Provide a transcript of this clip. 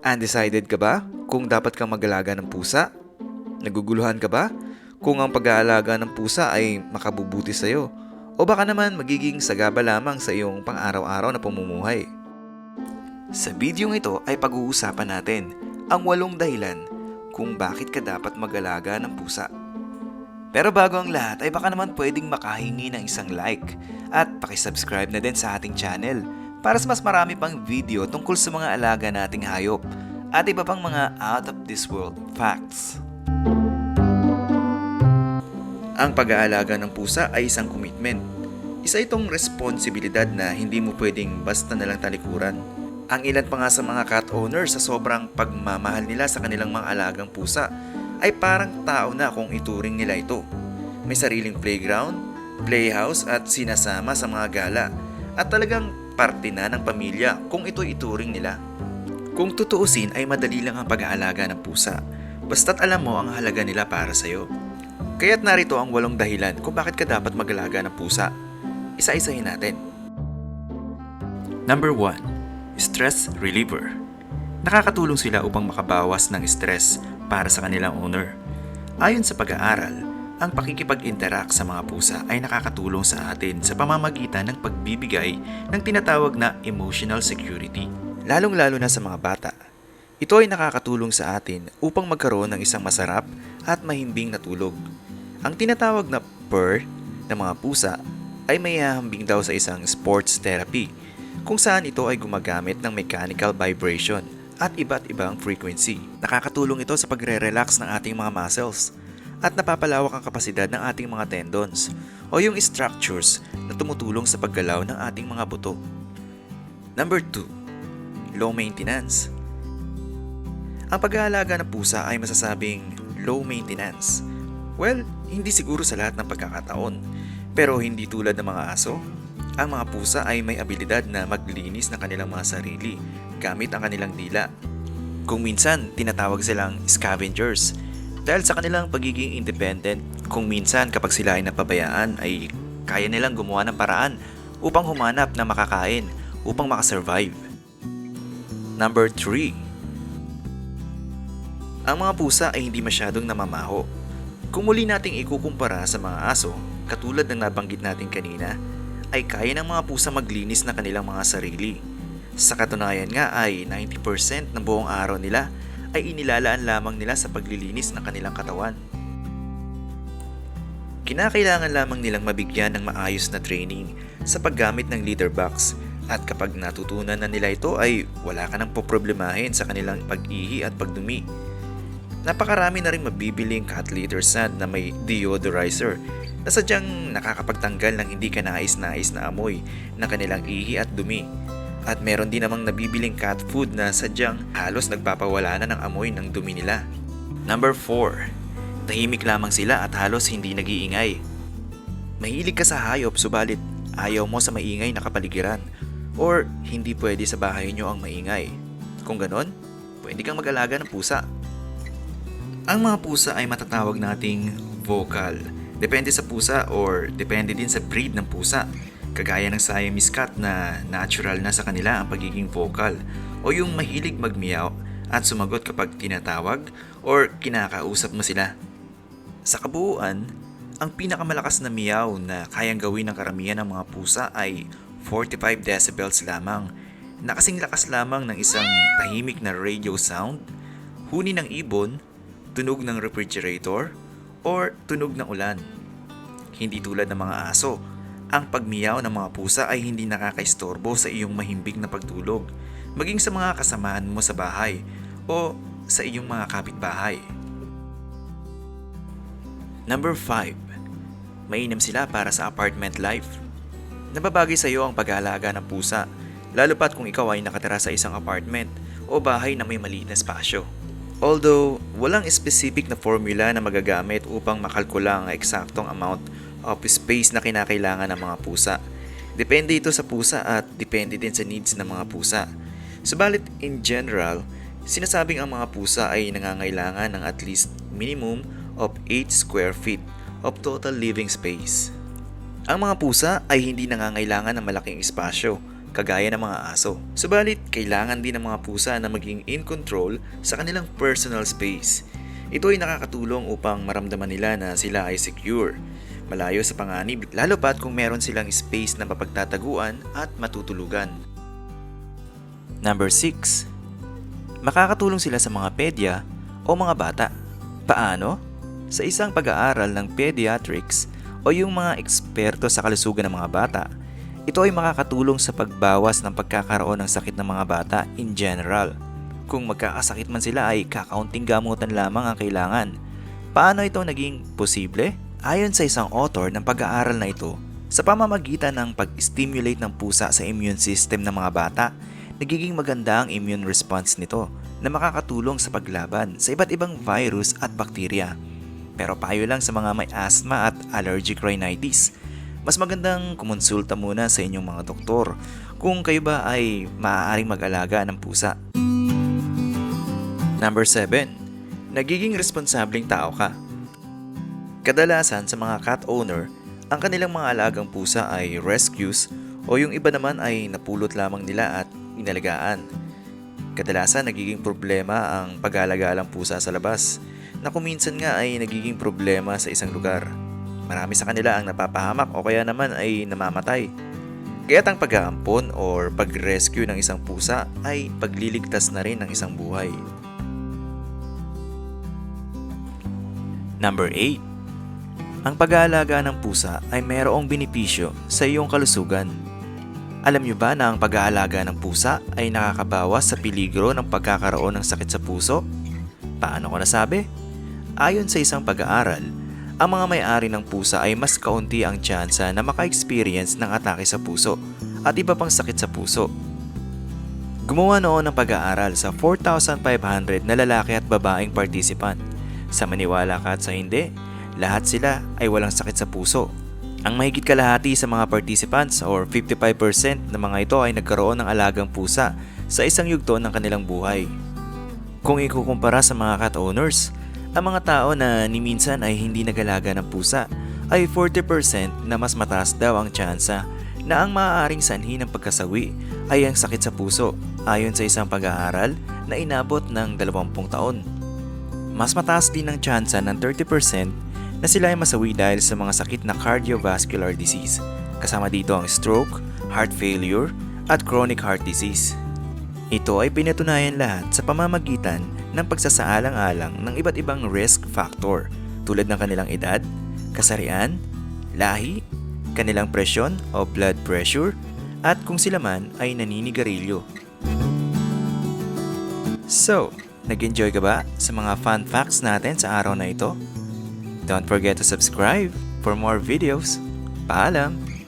Undecided ka ba kung dapat kang mag-alaga ng pusa? Naguguluhan ka ba kung ang pag-aalaga ng pusa ay makabubuti sa'yo? O baka naman magiging sagaba lamang sa iyong pang-araw-araw na pamumuhay? Sa bidyong ito ay pag-uusapan natin ang walong dahilan kung bakit ka dapat mag-alaga ng pusa. Pero bago ang lahat ay baka naman pwedeng makahingi ng isang like at pakisubscribe na din sa ating channel para sa mas marami pang video tungkol sa mga alaga nating hayop at iba pang mga out of this world facts. Ang pag-aalaga ng pusa ay isang commitment. Isa itong responsibilidad na hindi mo pwedeng basta nalang talikuran. Ang ilan pa nga sa mga cat owners sa sobrang pagmamahal nila sa kanilang mga alagang pusa ay parang tao na kung ituring nila ito. May sariling playground, playhouse at sinasama sa mga gala at talagang parte na ng pamilya kung ito ituring nila. Kung tutuusin ay madali lang ang pag-aalaga ng pusa basta't alam mo ang halaga nila para sa'yo. Kaya't narito ang walong dahilan kung bakit ka dapat mag-alaga ng pusa. Isa-isahin natin. Number 1. Stress reliever. Nakakatulong sila upang makabawas ng stress para sa kanilang owner. Ayon sa pag-aaral, ang pakikipag-interact sa mga pusa ay nakakatulong sa atin sa pamamagitan ng pagbibigay ng tinatawag na emotional security. Lalong-lalo na sa mga bata. Ito ay nakakatulong sa atin upang magkaroon ng isang masarap at mahimbing na tulog. Ang tinatawag na purr ng mga pusa ay may hahambing daw sa isang sports therapy kung saan ito ay gumagamit ng mechanical vibration at iba't ibang frequency. Nakakatulong ito sa pagre-relax ng ating mga muscles at napapalawak ang kapasidad ng ating mga tendons o yung structures na tumutulong sa paggalaw ng ating mga buto. Number 2. Low maintenance. Ang pag-aalaga ng pusa ay masasabing low maintenance. Well, hindi siguro sa lahat ng pagkakataon. Pero hindi tulad ng mga aso, ang mga pusa ay may abilidad na maglinis ng kanilang mga sarili gamit ang kanilang dila. Kung minsan, tinatawag silang scavengers dahil sa kanilang pagiging independent. Kung minsan kapag sila ay napabayaan ay kaya nilang gumawa ng paraan upang humanap na makakain upang makasurvive. Number 3. Ang mga pusa ay hindi masyadong namamaho. Kung muli nating ikukumpara sa mga aso, katulad ng nabanggit natin kanina, ay kaya ng mga pusa maglinis ng kanilang mga sarili. Sa katunayan nga ay 90% ng buong araw nila ay inilalaan lamang nila sa paglilinis ng kanilang katawan. Kinakailangan lamang nilang mabigyan ng maayos na training sa paggamit ng litter box at kapag natutunan na nila ito ay wala ka nang poproblemahin sa kanilang pag-ihi at pagdumi. Napakarami na rin mabibiling cat litter sand na may deodorizer na sadyang nakakapagtanggal ng hindi ka nais-nais na amoy ng kanilang ihi at dumi. At meron din namang nabibiling cat food na sadyang halos nagpapawala na ng amoy ng dumi nila. Number 4. Tahimik lamang sila at halos hindi nag-iingay. Mahilig ka sa hayop subalit ayaw mo sa maingay na kapaligiran or hindi pwede sa bahay nyo ang maingay. Kung ganon, pwede kang mag-alaga ng pusa. Ang mga pusa ay matatawag nating vocal. Depende sa pusa or depende din sa breed ng pusa. Kagaya ng Siamese cat na natural na sa kanila ang pagiging vocal o yung mahilig magmiyaw at sumagot kapag tinatawag or kinakausap mo sila. Sa kabuuan, ang pinakamalakas na miyaw na kayang gawin ng karamihan ng mga pusa ay 45 decibels lamang na kasing lakas lamang ng isang tahimik na radio sound, huni ng ibon, tunog ng refrigerator, or tunog ng ulan. Hindi tulad ng mga aso, ang pagmiyaw ng mga pusa ay hindi nakakaistorbo sa iyong mahimbing na pagtulog, maging sa mga kasamahan mo sa bahay o sa iyong mga kapitbahay. Number 5. Mainam sila para sa apartment life. Nababagay sa iyo ang pag-aalaga ng pusa, lalo pat kung ikaw ay nakatira sa isang apartment o bahay na may maliit na espasyo. Although, walang specific na formula na magagamit upang makalkula ang eksaktong amount of space na kinakailangan ng mga pusa. Depende ito sa pusa at depende din sa needs ng mga pusa. Subalit, in general, sinasabing ang mga pusa ay nangangailangan ng at least minimum of 8 square feet of total living space. Ang mga pusa ay hindi nangangailangan ng malaking espasyo kagaya ng mga aso. Subalit, kailangan din ng mga pusa na maging in control sa kanilang personal space. Ito ay nakakatulong upang maramdaman nila na sila ay secure, malayo sa panganib, lalo pat kung meron silang space na mapagtataguan at matutulugan. Number 6. Makakatulong sila sa mga pedya o mga bata. Paano? Sa isang pag-aaral ng pediatrics o yung mga eksperto sa kalusugan ng mga bata, ito ay makakatulong sa pagbawas ng pagkakaroon ng sakit ng mga bata in general. Kung magkakasakit man sila ay kakaunting gamutan lamang ang kailangan. Paano ito naging posible? Ayon sa isang author ng pag-aaral na ito, sa pamamagitan ng pag-stimulate ng pusa sa immune system ng mga bata, nagiging maganda ang immune response nito na makakatulong sa paglaban sa iba't ibang virus at bakterya. Pero payo lang sa mga may asthma at allergic rhinitis, mas magandang kumonsulta muna sa inyong mga doktor kung kayo ba ay maaaring mag-alaga ng pusa. Number 7. Nagiging responsableng tao ka. Kadalasan sa mga cat owner, ang kanilang mga alagang pusa ay rescues o yung iba naman ay napulot lamang nila at inalagaan. Kadalasan nagiging problema ang pag-aalaga ng pusa sa labas na kuminsan nga ay nagiging problema sa isang lugar. Marami sa kanila ang napapahamak o kaya naman ay namamatay. Kaya't ang pag-aampon or pag-rescue ng isang pusa ay pagliligtas na rin ng isang buhay. Number 8. Ang pag-aalaga ng pusa ay mayroong benepisyo sa iyong kalusugan. Alam niyo ba na ang pag-aalaga ng pusa ay nakakabawas sa peligro ng pagkakaroon ng sakit sa puso? Paano ko nasabi? Ayon sa isang pag-aaral, ang mga may-ari ng pusa ay mas kaunti ang tsansa na maka-experience ng atake sa puso at iba pang sakit sa puso. Gumawa noon ng pag-aaral sa 4,500 na lalaki at babaeng participant. Sa maniwala ka at sa hindi, lahat sila ay walang sakit sa puso. Ang mahigit kalahati sa mga participants or 55% ng mga ito ay nagkaroon ng alagang pusa sa isang yugto ng kanilang buhay. Kung ikukumpara sa mga cat owners, ang mga tao na ni minsan ay hindi nagalaga ng pusa ay 40% na mas mataas daw ang tsansa na ang maaaring sanhi ng pagkasawi ay ang sakit sa puso ayon sa isang pag-aaral na inabot ng 20 taon. Mas mataas din ang tsansa ng 30% na sila ay masawi dahil sa mga sakit na cardiovascular disease. Kasama dito ang stroke, heart failure, at chronic heart disease. Ito ay pinatunayan lahat sa pamamagitan ng pagsasaalang-alang ng iba't ibang risk factor tulad ng kanilang edad, kasarian, lahi, kanilang presyon o blood pressure, at kung sila man ay naninigarilyo. So, nag-enjoy ka ba sa mga fun facts natin sa araw na ito? Don't forget to subscribe for more videos. Paalam!